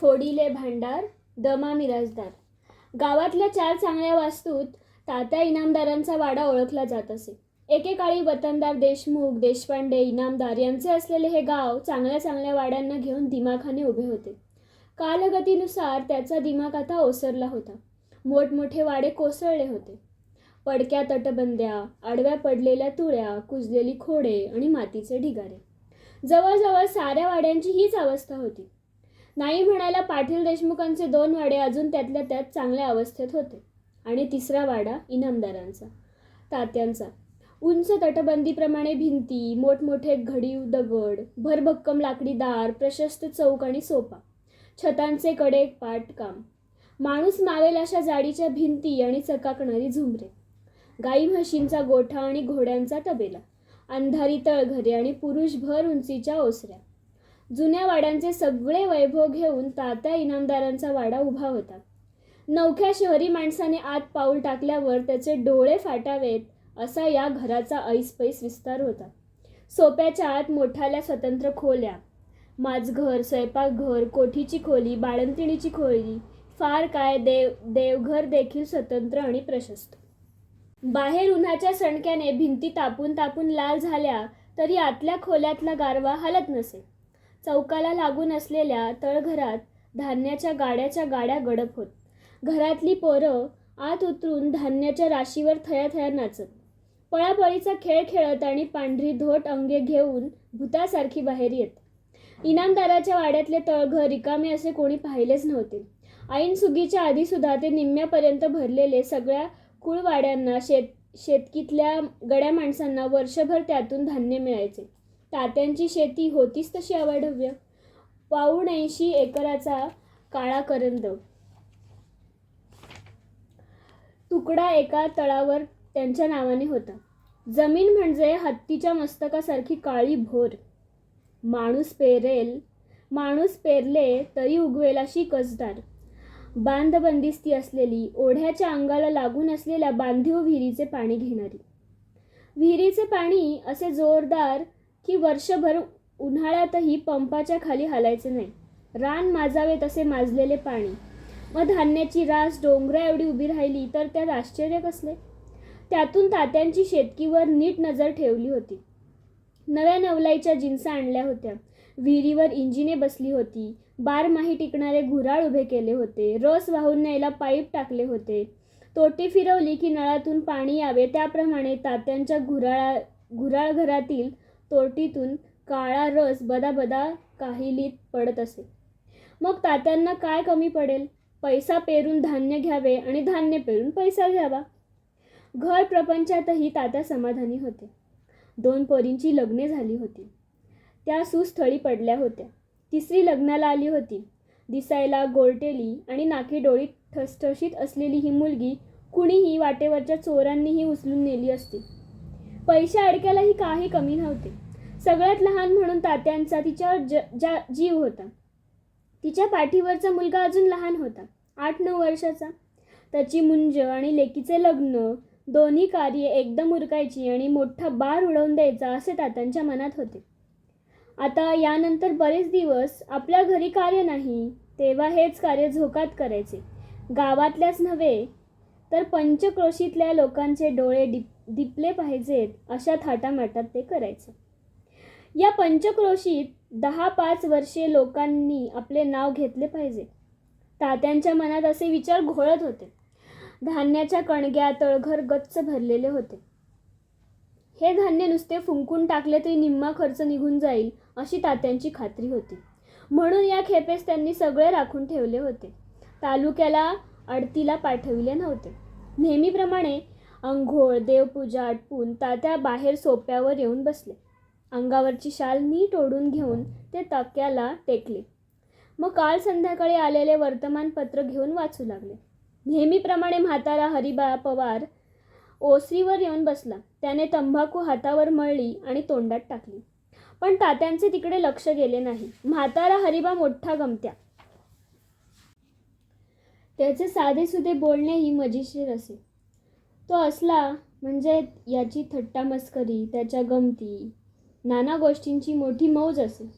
फोडीले भांडार दमा मिराजदार गावातल्या चार चांगल्या वास्तूत तात्या इनामदारांचा वाडा ओळखला जात असे. एकेकाळी वतनदार देशमुख देशपांडे इनामदार यांचे असलेले हे गाव चांगल्या चांगल्या वाड्यांना घेऊन दिमाखाने उभे होते. कालगतीनुसार त्याचा दिमाग आता ओसरला होता. मोठमोठे वाडे कोसळले होते. पडक्या तटबंद्या आडव्या पडलेल्या तुळ्या कुजलेली खोडे आणि मातीचे ढिगारे. जवळजवळ साऱ्या वाड्यांची हीच अवस्था होती. नाही म्हणायला पाटील देशमुखांचे दोन वाडे अजून त्यातल्या त्यात चांगल्या अवस्थेत होते. आणि तिसरा वाडा इनामदारांचा तात्यांचा. उंच तटबंदीप्रमाणे भिंती मोठमोठे घडीव दगड भरभक्कम लाकडी दार प्रशस्त चौक आणि सोपा. छतांचे कडे पाटकाम माणूस मावेल अशा जाडीच्या भिंती आणि चकाकणारी झुंबरे गाई म्हशींचा गोठा आणि घोड्यांचा तबेला. अंधारी तळघरे आणि पुरुषभर उंचीच्या ओसऱ्या. जुन्या वाड्यांचे सगळे वैभव घेऊन तात्या इनामदारांचा वाडा उभा होता. नवख्या शहरी माणसाने आत पाऊल टाकल्यावर त्याचे डोळे फाटावेत असा या घराचा ऐसपैस विस्तार होता. सोप्याच्या आत मोठाल्या स्वतंत्र खोल्या माझघर स्वयंपाकघर कोठीची खोली बाळंतिणीची खोली फार काय देव देवघर देखील स्वतंत्र आणि प्रशस्त. बाहेर उन्हाच्या सणक्याने भिंती तापून तापून लाल झाल्या तरी आतल्या खोल्यातला गारवा हलत नसे. चौकाला लागून असलेल्या तळघरात धान्याच्या गाड्याच्या गाड्या गडप होत. घरातली पोरं आत उतरून धान्याच्या राशीवर थया थया नाचत. पळापळीचा खेळ खेळत आणि पांढरी धोट अंगे घेऊन भूतासारखी बाहेर येत. इनामदाराच्या वाड्यातले तळघर रिकामे असे कोणी पाहिलेच नव्हते. ऐन सुगीच्या आधीसुद्धा ते निम्म्यापर्यंत भरलेले सगळ्या कुळवाड्यांना शेत शेतकीतल्या गड्या माणसांना वर्षभर त्यातून धान्य मिळायचे. तात्यांची शेती होतीच तशी अवाढव्य. पाऊण ऐंशी एकराचा काळा करंद. तुकडा एका तळावर त्यांच्या नावाने होता. जमीन म्हणजे हत्तीच्या मस्तकासारखी काळी भोर. माणूस पेरेल माणूस पेरले तरी उगवेल अशी कसदार. बांध बंदिस्ती असलेली ओढ्याच्या अंगाला लागून असलेल्या बांधीव विहिरीचे पाणी घेणारी. विहिरीचे पाणी असे जोरदार की वर्षभर उन्हाळ्यातही पंपाच्या खाली हालायचे नाही. रान माजावे तसे माजलेले पाणी. मग धान्याची रास डोंगरा एवढी उभी राहिली तर त्यात आश्चर्य कसले? त्यातून तात्यांची शेतकीवर नीट नजर ठेवली होती. नव्या नवलाईच्या जिन्सा आणल्या होत्या. विहिरीवर इंजिने बसली होती. बारमाही टिकणारे घुराळ उभे केले होते. रस वाहून न्यायला पाईप टाकले होते. तोटी फिरवली की नळातून पाणी यावे. त्याप्रमाणे तात्यांच्या घुराळा घुराळ घरातील तोटीतून काळा रस बदाबदा काहिलीत पडत असे. मग तात्यांना काय कमी पडेल? पैसा पेरून धान्य घ्यावे आणि धान्य पेरून पैसा घ्यावा? घर प्रपंचातही तात्या समाधानी होते दोन पोरींची लग्ने झाली होती. त्या सुस्थळी पडल्या होत्या. तिसरी लग्नाला आली होती. दिसायला गोलटेली आणि नाकी डोळी ठसठशीत असलेली ही मुलगी कुणीही वाटेवरच्या चोरांनीही उचलून नेली असती. पैशा अडक्यालाही काही कमी नव्हते. सगळ्यात लहान म्हणून तात्यांचा तिच्यावर ज जा जीव होता. तिच्या पाठीवरचा मुलगा अजून लहान होता आठ नऊ वर्षाचा. त्याची मुंज आणि लेकीचे लग्न दोन्ही कार्य एकदम उरकायची आणि मोठा बार उडवून द्यायचा असे तात्यांच्या मनात होते. आता यानंतर बरेच दिवस आपल्या घरी कार्य नाही तेव्हा हेच कार्य झोकात करायचे. गावातल्याच नव्हे तर पंचक्रोशीतल्या लोकांचे डोळे डिप दिपले पाहिजेत अशा थाटामाटात ते करायचे. या पंचक्रोशीत दहा पाच वर्षे लोकांनी आपले नाव घेतले पाहिजे. तात्यांच्या मनात असे विचार घोळत होते. धान्याच्या कणग्या तळघर गच्च भरलेले होते. हे धान्य नुसते फुंकून टाकले तरी निम्मा खर्च निघून जाईल अशी तात्यांची खात्री होती. म्हणून या खेपेस त्यांनी सगळे राखून ठेवले होते. तालुक्याला अडतीला पाठविले नव्हते. नेहमीप्रमाणे अंघोळ देवपूजा आटपून तात्या बाहेर सोप्यावर येऊन बसले अंगावरची शाल नीट ओढून घेऊन ते तक्याला टेकले. मग काल संध्याकाळी आलेले वर्तमानपत्र घेऊन वाचू लागले. नेहमीप्रमाणे म्हातारा हरिबा पवार ओसरीवर येऊन बसला. त्याने तंबाखू हातावर मळली आणि तोंडात टाकली. पण तात्यांचे तिकडे लक्ष गेले नाही. म्हातारा हरिबा मोठा गमत्या. त्याचे साधेसुधे बोलणेही मजेशीर असे. तो असला म्हणजे याची थट्टा मस्करी त्याच्या गमती नाना गोष्टींची मोठी मौज असे.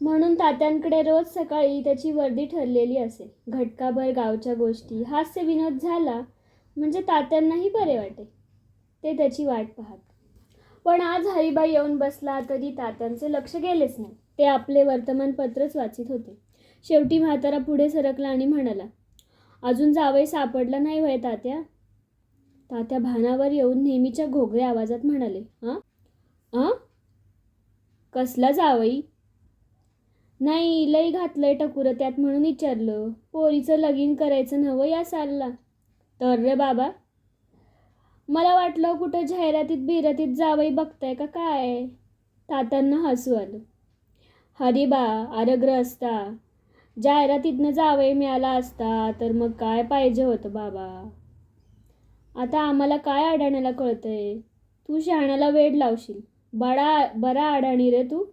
म्हणून तात्यांकडे रोज सकाळी त्याची वर्दी ठरलेली असे. घटकाभर गावच्या गोष्टी हास्य विनोद झाला म्हणजे तात्यांनाही बरे वाटे. ते त्याची वाट पाहत. पण आज हरिबाई येऊन बसला तरी तात्यांचे लक्ष गेलेच नाही. ते आपले वर्तमानपत्रच वाचित होते. शेवटी म्हातारा पुढे सरकला आणि म्हणाला अजून जावई सापडला नाही वय तात्या? तात्या भानावर येऊन नेहमीच्या घोगऱ्या आवाजात म्हणाले हां हां कसला जावई? नाही लई घातलंय टकुरं त्यात म्हणून विचारलं. पोरीचं लगीन करायचं नवं या सालला. तर रे बाबा? मला वाटलं कुठं जाहिरातीत बिरातीत जावई बघताय का काय? तात्यांना हसू आलं. हरी बा आरग्र असता. जाहिरातीतनं जावई मिळाला असता तर मग काय पाहिजे होतं बाबा? आता आम्हाला काय अडाण्याला कळतंय? तू शहाण्याला वेड लावशील. बडा बरा अडाणी रे तू.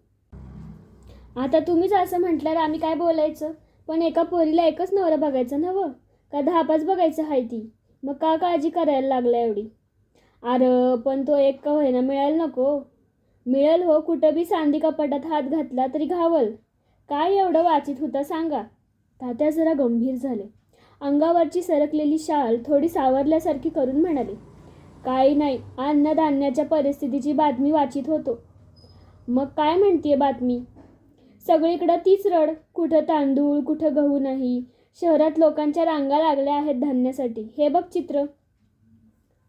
आता तुम्हीच असं म्हटल्यावर आम्ही काय बोलायचं? पण एका पोरीला एकच नवरा बघायचं नवं का दहा पाच बघायचं आहे ती? मग का काळजी करायला लागला एवढी? अरे पण तो एक का होईना मिळायला नको. मिळेल हो कुठं बी सांदी कपाटात हात घातला तरी घावल. काय एवढं वाचित होता सांगा. तात्या जरा गंभीर झाले. अंगावरची सरकलेली शाल थोडी सावरल्यासारखी करून म्हणाली काही नाही. अन्नधान्याच्या परिस्थितीची बातमी वाचित होतो. मग काय म्हणतीये बातमी? सगळीकडं तीच रड. कुठं तांदूळ कुठं गहू नाही. शहरात लोकांच्या रांगा लागल्या आहेत धान्यासाठी. हे बघ चित्र.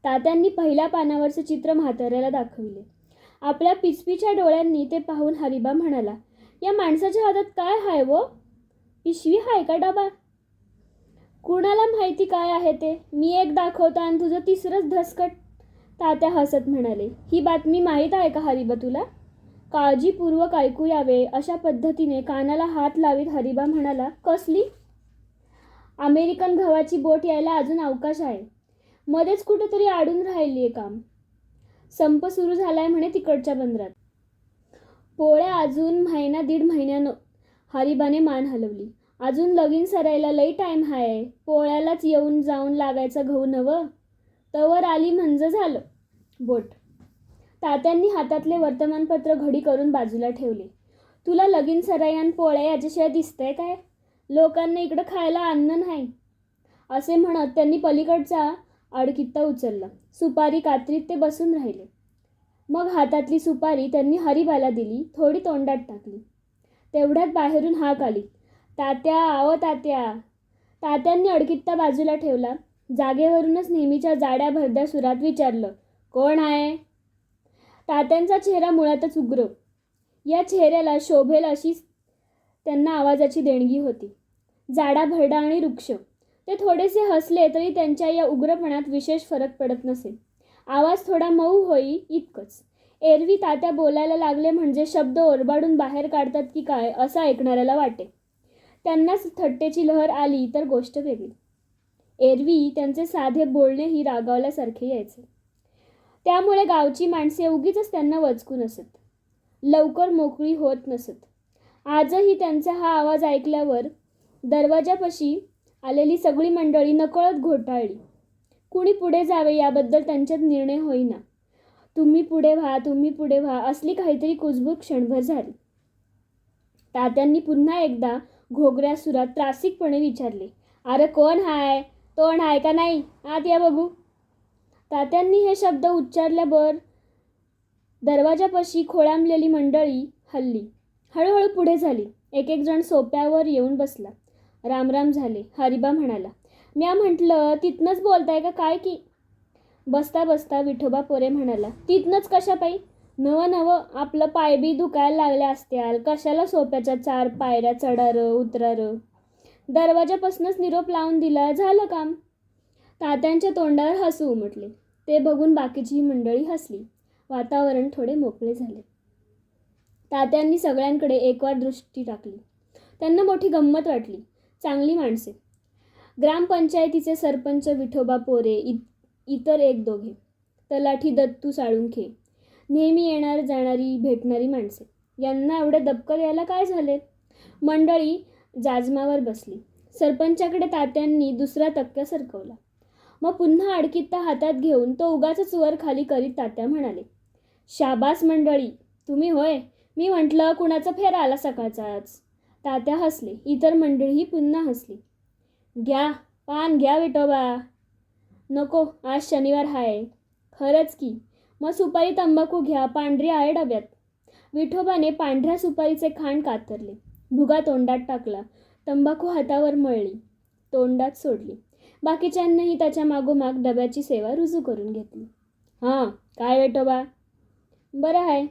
तात्यांनी पहिल्या पानावरचं चित्र म्हाताऱ्याला दाखविले. आपल्या पिशवीच्या डोळ्यांनी ते पाहून हरिबा म्हणाला या माणसाच्या हातात काय हाय वो? पिशवी हाय का डबा? कुणाला माहिती काय आहे ते? मी एक दाखवतो आणि तुझं तिसरंच धसकट तात्या हसत म्हणाले ही बातमी माहीत आहे का हरिबा तुला? काळजीपूर्वक ऐकू यावे. अशा पद्धतीने कानाला हात लावीत हरिबा म्हणाला कसली? अमेरिकन गव्हाची बोट यायला अजून अवकाश आहे. मध्येच कुठेतरी अडून राहिली आहे काम. संप सुरू झालाय म्हणे तिकडच्या बंदरात. पोळ्या अजून महिना दीड महिन्यानं हरिबाने मान हलवली. अजून लगीन सरायला लई टाईम हाय. पोळ्यालाच येऊन जाऊन लागायचं गहू नवं? तवर आली म्हणजे झालं. बोट. तात्यांनी हातातले वर्तमानपत्र घडी करून बाजूला ठेवले. तुला लगीन सराई पोळ्या याच्याशिवाय दिसतंय काय? लोकांना इकडं खायला अन्न नाही. असे म्हणत त्यांनी पलीकडचा अडकित्ता उचलला. सुपारी कात्रीत ते बसून राहिले. मग हातातली सुपारी त्यांनी हरिबाला दिली थोडी तोंडात टाकली. तेवढ्यात बाहेरून हाक आली. तात्या आव तात्या. तात्यांनी अडकित्ता बाजूला ठेवला. जागेवरूनच नेहमीच्या जाड्या भरद्या सुरात विचारलं कोण आहे? तात्यांचा चेहरा मुळातच उग्र. या चेहऱ्याला शोभेल अशी त्यांना आवाजाची देणगी होती. जाडा भरडा आणि वृक्ष ते थोडेसे हसले तरी त्यांच्या या उग्रपणात विशेष फरक पडत नसे. आवाज थोडा मऊ होई इतकंच. एरवी तात्या बोलायला लागले म्हणजे शब्द ओरबाडून बाहेर काढतात की काय असं ऐकणाऱ्याला वाटे. त्यांनाच थट्टेची लहर आली तर गोष्ट वेगळी. एरवी त्यांचे साधे बोलणेही रागावल्यासारखे यायचे. त्यामुळे गावची माणसे उगीच त्यांना वचकून असत लवकर मोकळी होत नसत. आजही त्यांचा हा आवाज ऐकल्यावर दरवाजापाशी आलेली सगळी मंडळी नकळत घोटाळली. कुणी पुढे जावे याबद्दल त्यांच्यात निर्णय होईना. तुम्ही पुढे व्हा तुम्ही पुढे व्हा असली काहीतरी कुजबूज क्षणभर झाली. तात्यांनी पुन्हा एकदा घोगऱ्या सुरात त्रासिकपणे विचारले अरे कोण हाय? तोंड आहे का नाही? आत या बघू. तात्यांनी हे शब्द उच्चारल्यावर दरवाजापाशी खोळांबलेली मंडळी हल्ली. हळूहळू पुढे झाली. एक एक जण सोप्यावर येऊन बसला. रामराम झाले. हरिबा म्हणाला म्या म्हटलं तिथनंच बोलताय का? काय की? बसता बसता विठोबा पोरे म्हणाला तिथनंच कशा पायी नवं नवं आपलं पायबी दुखायला लागल्या असत्याल. कशाला सोप्याच्या चार पायऱ्या चढार उतरार? दरवाजापासूनच निरोप लावून दिला. झालं काम. तात्यांच्या तोंडावर हसू उमटले. ते बघून बाकीची मंडळी हसली. वातावरण थोडे मोकळे झाले. तात्यांनी सगळ्यांकडे एकवार दृष्टी टाकली. त्यांना मोठी गंमत वाटली. चांगली माणसे. ग्रामपंचायतीचे सरपंच विठोबा पोरे इ इतर एक दोघे. तलाठी दत्तू साळुंखे. नेहमी येणार जाणारी भेटणारी माणसे. यांना एवढे दबकर यायला काय झाले? मंडळी जाजमावर बसली. सरपंचाकडे तात्यांनी दुसरा तक्क्या सरकवला. मग पुन्हा अडकित्ता हातात घेऊन तो उगाच वर खाली करीत तात्या म्हणाले शाबास मंडळी तुम्ही होय? मी म्हटलं कुणाचा फेरा आला सकाळचाच तात्या हसले. इतर मंडळीही पुन्हा हसली. घ्या पान घ्या विठोबा. नको आज शनिवार आहे खरंच की. मग सुपारी तंबाखू घ्या पांढरी आहे डब्यात. विठोबाने पांढऱ्या सुपारीचे खांड कातरले. भुगा तोंडात टाकला. तंबाखू हातावर मळली. तोंडात सोडली. बाकीच्यांनीही त्याच्या मागोमाग डब्याची सेवा रुजू करून घेतली. हां काय वेटोबा बरं आहे.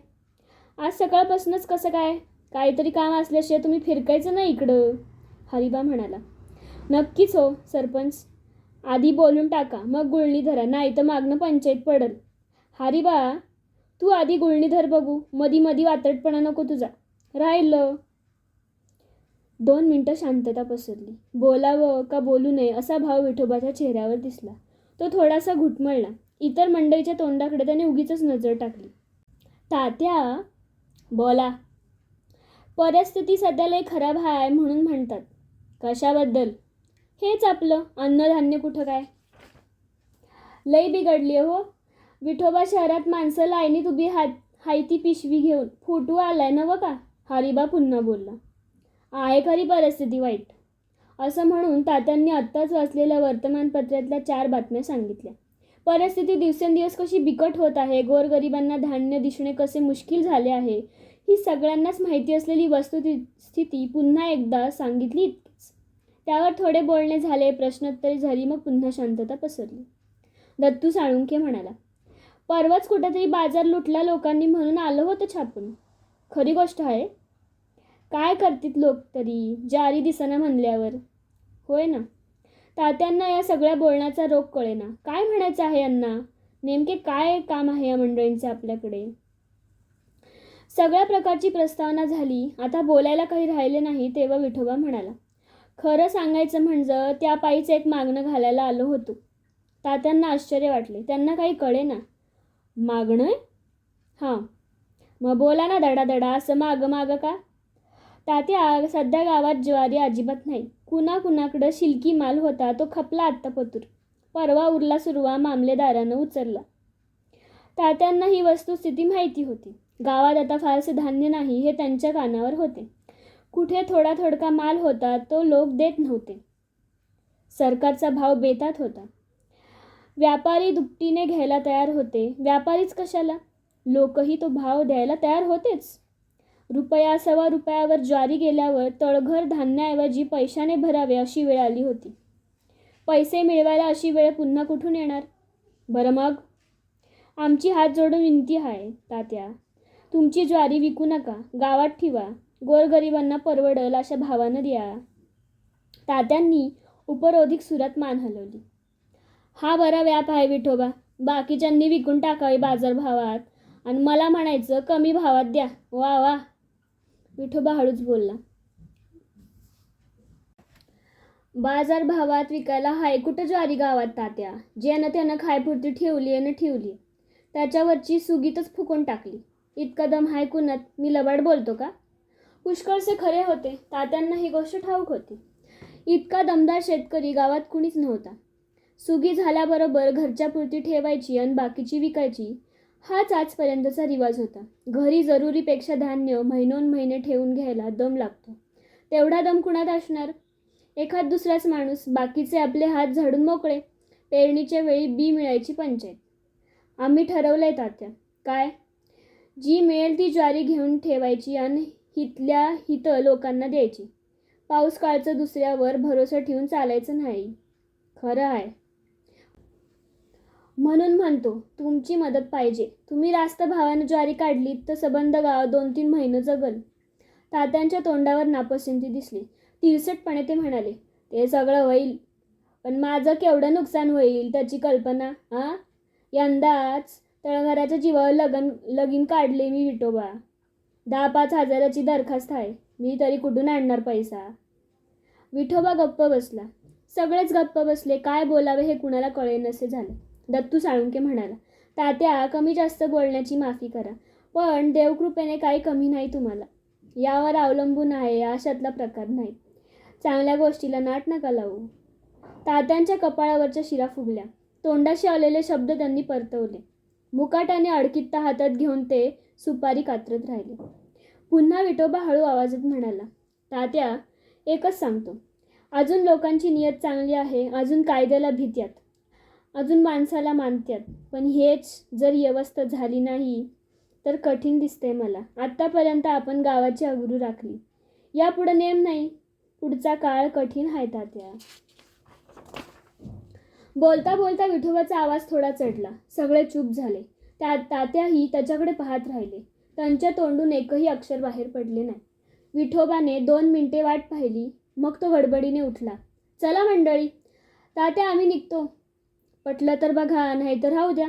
आज सकाळपासूनच कसं काय? काहीतरी काम असल्याशिवाय तुम्ही फिरकायचं नाही इकडं. हरिबा म्हणाला. नक्कीच हो सरपंच. आधी बोलून टाका. मग गुळणी धरा नाही तर मागणं पंचायत पडल. हरिबा तू आधी गुळणी धर बघू. मधी मधी वातडपणा नको तुझा. राहिलं. दोन मिनटं शांतता पसरली. बोलावं का बोलू नये असा भाव विठोबाच्या चेहऱ्यावर दिसला. तो थोडासा घुटमळला. इतर मंडळीच्या तोंडाकडे त्याने उगीच नजर टाकली. तात्या बोला. परिस्थिती सध्या लई खराब आहे म्हणून म्हणतात. कशाबद्दल? हेच आपलं अन्नधान्य कुठं काय? लई बिघडली हो. विठोबा शहरात माणसं लाईनीत उभी हात हाय ती पिशवी घेऊन. फुटू आलाय नवं का? हरिबा पुन्हा बोलला. आहे खरी परिस्थिती वाईट. असं म्हणून तात्यांनी आत्ताच वाचलेल्या वर्तमानपत्रातल्या चार बातम्या सांगितल्या. परिस्थिती दिवसेंदिवस कशी बिकट होत आहे गोरगरिबांना धान्य दिसणे कसे मुश्किल झाले आहे ही सगळ्यांनाच माहिती असलेली वस्तुस्थिती पुन्हा एकदा सांगितली इतकीच. त्यावर थोडे बोलणे झाले प्रश्नोत्तरे झाली मग पुन्हा शांतता पसरली. दत्तू साळुंखे म्हणाला परवाच कुठेतरी बाजार लुटला लोकांनी म्हणून आलं होतं छापून. खरी गोष्ट आहे काय करतील लोक तरी? जारी दिसना म्हणल्यावर. होय ना? तात्यांना या सगळ्या बोलण्याचा रोग कळेना. काय म्हणायचं आहे यांना? नेमके काय काम आहे या मंडळींचे आपल्याकडे? सगळ्या प्रकारची प्रस्तावना झाली. आता बोलायला काही राहिले नाही तेव्हा विठोबा म्हणाला. खरं सांगायचं म्हणजे त्या पायीच एक मागणं घालायला आलो होतो. तात्यांना आश्चर्य वाटले. त्यांना काही कळे ना मागणं? आहे हां. मग बोला ना दडा दडा असं मागं मागं का? तात्या सध्या गावात ज्वारी अजिबात नाही. कुणा कुणाकडं शिलकी माल होता तो खपला आत्ता पतूर. परवा उरला सुरवा मामलेदारानं उचलला. तात्यांना ही वस्तुस्थिती माहिती होती. गावात आता फारसे धान्य नाही हे त्यांच्या कानावर होते. कुठे थोडा थोडका माल होता तो लोक देत नव्हते. सरकारचा भाव बेतात होता. व्यापारी दुपटीने घ्यायला तयार होते. व्यापारीच कशाला? लोकही तो भाव द्यायला तयार होतेच. रुपया सव्वा रुपयावर ज्वारी गेल्यावर तळघर धान्याऐवजी पैशाने भरावे अशी वेळ आली होती. पैसे मिळवायला अशी वेळ पुन्हा कुठून येणार? बरं मग? आमची हात जोडून विनंती आहे तात्या. तुमची ज्वारी विकू नका गावात ठेवा. गोरगरिबांना परवडल अशा भावानं द्या. तात्यांनी उपरोधिक सुरात मान हलवली. हा बरा व्याप आहे विठोबा. बाकीच्यांनी विकून टाकावे बाजारभावात. आणि मला म्हणायचं कमी भावात द्या. वा वा. विठोबा हळूच बोलला. बाजार भावात विकायला हाय कुठं ज्वारी गावात तात्या? ज्यानं त्यानं खायपुरती ठेवली आणि ठेवली. त्याच्यावरची सुगीतच फुकून टाकली. इतका दम हाय कुणात? मी लबाड बोलतो का? पुष्कळसे खरे होते. तात्यांना ही गोष्ट ठाऊक होती. इतका दमदार शेतकरी गावात कुणीच नव्हता. सुगी झाल्याबरोबर घरच्या पुरती ठेवायची आणि बाकीची विकायची हाच आजपर्यंतचा रिवाज होता. घरी जरुरीपेक्षा धान्य महिनोन महिने ठेवून घ्यायला दम लागतो. तेवढा दम कुणात असणार? एखाद दुसराच माणूस बाकीचे आपले हात झाडून मोकळे पेरणीच्या वेळी बी मिळायची पंचायत. आम्ही ठरवलंय तात्या. काय? जी मिळेल ती ज्वारी घेऊन ठेवायची आणि हितल्या हित लोकांना द्यायची. पाऊस काळचं दुसऱ्यावर भरोसा ठेवून चालायचं नाही. खरं आहे. म्हणून म्हणतो तुमची मदत पाहिजे. तुम्ही रास्त भावानं ज्वारी काढली तर सबंध गाव दोन तीन महिने जगल. तात्यांच्या तोंडावर नापसंती दिसली. तिरसटपणे ते म्हणाले ते सगळं होईल. पण माझं केवढं नुकसान होईल त्याची कल्पना हां यंदाच तळघराच्या जीवावर लगन लगीन काढले मी विठोबा. दहा पाच हजाराची दरखास्त आहे. मी तरी कुठून आणणार पैसा? विठोबा गप्प बसला. सगळेच गप्प बसले. काय बोलावे हे कुणाला कळेनसे झाले. दत्तू साळुंके म्हणाला तात्या कमी जास्त बोलण्याची माफी करा पण देवकृपेने काही कमी नाही तुम्हाला. यावर अवलंबून आहे अशातला प्रकार नाही. चांगल्या गोष्टीला नाट नका लावू. तात्यांच्या कपाळावरच्या शिरा फुगल्या. तोंडाशी आलेले शब्द त्यांनी परतवले. मुकाटाने अडकित्ता हातात घेऊन ते सुपारी कात्रत राहिले. पुन्हा विठोबा हळू आवाजात म्हणाला तात्या एकच सांगतो. अजून लोकांची नियत चांगली आहे अजून कायद्याला भीत्यात अजून माणसाला मानतात पण हेच जर व्यवस्था झाली नाही तर कठीण दिसते मला. आत्तापर्यंत आपण गावाची अगरू राखली. यापुढं नेम नाही. पुढचा काळ कठीण आहे तात्या. बोलता बोलता विठोबाचा आवाज थोडा चढला. सगळे चूप झाले. त्या तात्याही त्याच्याकडे पाहत राहिले. त्यांच्या तोंडून एकही अक्षर बाहेर पडले नाही. विठोबाने दोन मिनिटे वाट पाहिली. मग तो गडबडीने उठला. चला मंडळी तात्या आम्ही निघतो. पटलं तर बघा नाही तर राहू द्या.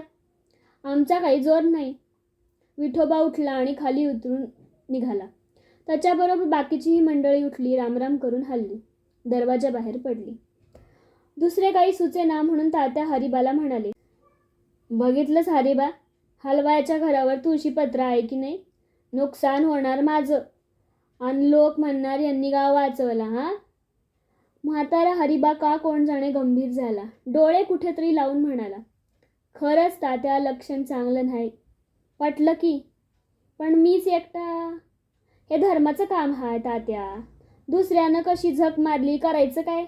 आमचा काही जोर नाही. विठोबा उठला आणि खाली उतरून निघाला. त्याच्याबरोबर बाकीचीही मंडळी उठली रामराम करून हल्ली. दरवाजा बाहेर पडली. दुसरे काही सुचेना म्हणून तात्या हरिबाला म्हणाले बघितलंच हरिबा हलवायाच्या घरावर तुळशीपत्र आहे की नाही? नुकसान होणार माझं. आणि लोक म्हणणार यांनी गाव वाचवला हां? म्हातारा हरिबा का कोण जाणे गंभीर झाला? डोळे कुठेतरी लावून म्हणाला. खरंच तात्या लक्षण चांगलं नाही. पटलं की पण मीच एकटा? हे धर्माचं काम आहे तात्या. दुसऱ्यानं कशी झक मारली करायचं काय?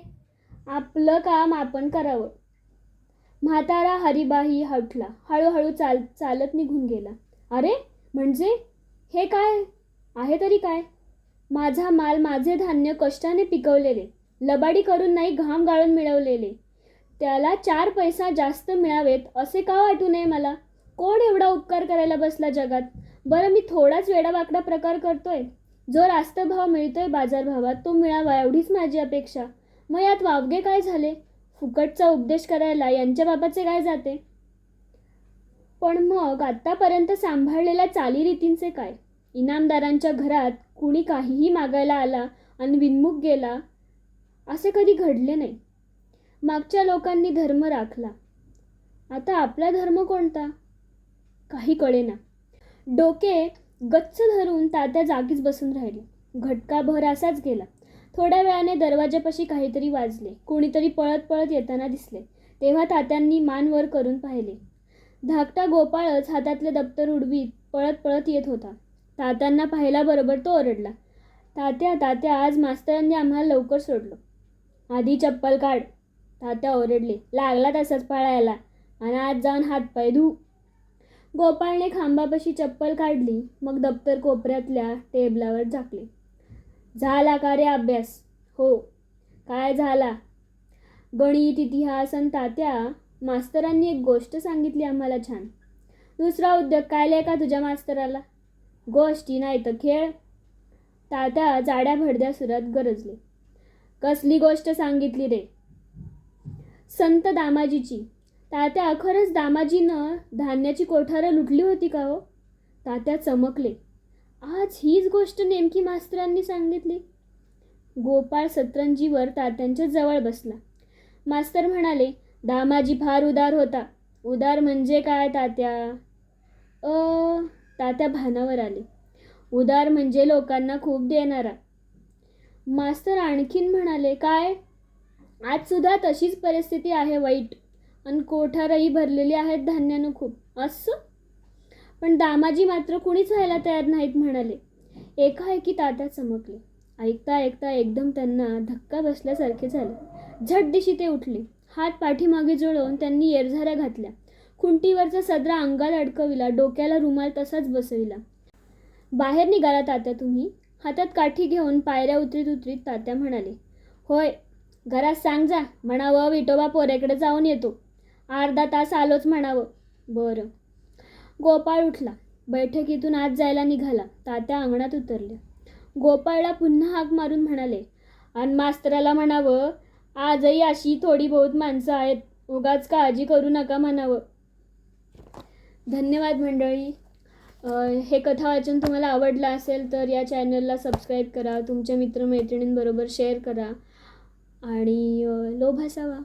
आपलं काम आपण करावं. म्हातारा हरिबाही हटला. हळूहळू चाल चालत निघून गेला. अरे म्हणजे? हे काय? आहे तरी काय? माझा माल माझे धान्य कष्टाने पिकवलेले. लबाडी करून नाही घाम गाळून मिळवलेले. त्याला चार पैसा जास्त मिळावेत असे का वाटू नये मला? कोण एवढा उपकार करायला बसला जगात? बरं मी थोडाच वेडावाकडा प्रकार करतोय. जो रास्त भाव मिळतोय बाजारभावात तो मिळावा एवढीच माझी अपेक्षा. मग यात वावगे काय झाले? फुकटचा उपदेश करायला यांच्या बाबाचे काय जाते? पण मग आत्तापर्यंत सांभाळलेल्या चालीरीतींचे काय? इनामदारांच्या घरात कुणी काहीही मागायला आला आणि विनमुख गेला असे कधी घडले नाही. मागच्या लोकांनी धर्म राखला. आता आपला धर्म कोणता? काही कळेना डोके गच्च धरून तात्या जागीच बसून राहिले. घटकाभर असाच गेला. थोड्या वेळाने दरवाजापाशी काहीतरी वाजले. कोणीतरी पळत पळत येताना दिसले. तेव्हा तात्यांनी मान वर करून पाहिले. धाकटा गोपाळच हातातले दप्तर उडवीत पळत पळत येत होता. तात्यांना पाहिल्याबरोबर तो ओरडला. तात्या तात्या आज मास्तरांनी आम्हाला लवकर सोडलं. आधी चप्पल काढ. तात्या ओरडले. लागला तसाच पळायला. आणि आज जाऊन हातपाय धू. गोपाळने खांबापाशी चप्पल काढली. मग दप्तर कोपऱ्यातल्या टेबलावर झाकले. झाला का रे अभ्यास? हो. काय झाला? गणित इतिहास आणि तात्या मास्तरांनी एक गोष्ट सांगितली आम्हाला छान. दुसरा उद्योग काय का तुझ्या मास्तराला? गोष्टी नाही तर खेळ. तात्या जाड्या भडद्या सुरात गरजले. कसली गोष्ट सांगितली रे? संत दामाजीची. तात्या अखरच दामाजीनं धान्याची कोठारं लुटली होती का हो? तात्या चमकले. आज हीच गोष्ट नेमकी मास्तरांनी सांगितली? गोपाळ सतरंजीवर तात्यांच्या जवळ बसला. मास्तर म्हणाले दामाजी फार उदार होता. उदार म्हणजे काय तात्या? अ तात्या भानावर आले. उदार म्हणजे लोकांना खूप देणारा. मास्तर आणखीन म्हणाले काय? आजसुद्धा तशीच परिस्थिती आहे वाईट. आणि कोठारही भरलेली आहेत धान्यानं खूप. असं? पण दामाजी मात्र कुणीच व्हायला तयार नाहीत म्हणाले. एकाएकी तात्या चमकले. ऐकता ऐकता एकदम त्यांना धक्का बसल्यासारखे झाले. झटदिशी ते उठले. हात पाठीमागे जुळवून त्यांनी येरझाऱ्या घातल्या. खुंटीवरचा सदरा अंगात अडकविला. डोक्याला रुमाल तसाच बसविला. बाहेर निघाला तात्या तुम्ही? हातात काठी घेऊन पायऱ्या उतरीत उतरीत तात्या म्हणाले होय घरात सांग जा म्हणावं विठोबा पोऱ्याकडे जाऊन येतो. अर्धा तास आलोच म्हणावं. बरं. गोपाळ उठला. बैठकीतून आत जायला निघाला. तात्या अंगणात उतरल्या. गोपाळला पुन्हा हाक मारून म्हणाले आणि मास्तराला म्हणावं आजही अशी थोडी बहुत माणसं आहेत उगाच काळजी करू नका म्हणावं. धन्यवाद मंडळी. हे कथा वाचन तुम्हाला आवडलं असेल तर या चॅनलला सबस्क्राईब करा. तुमच्या मित्रमैत्रिणींबरोबर शेअर करा. आणि लोभ असावा.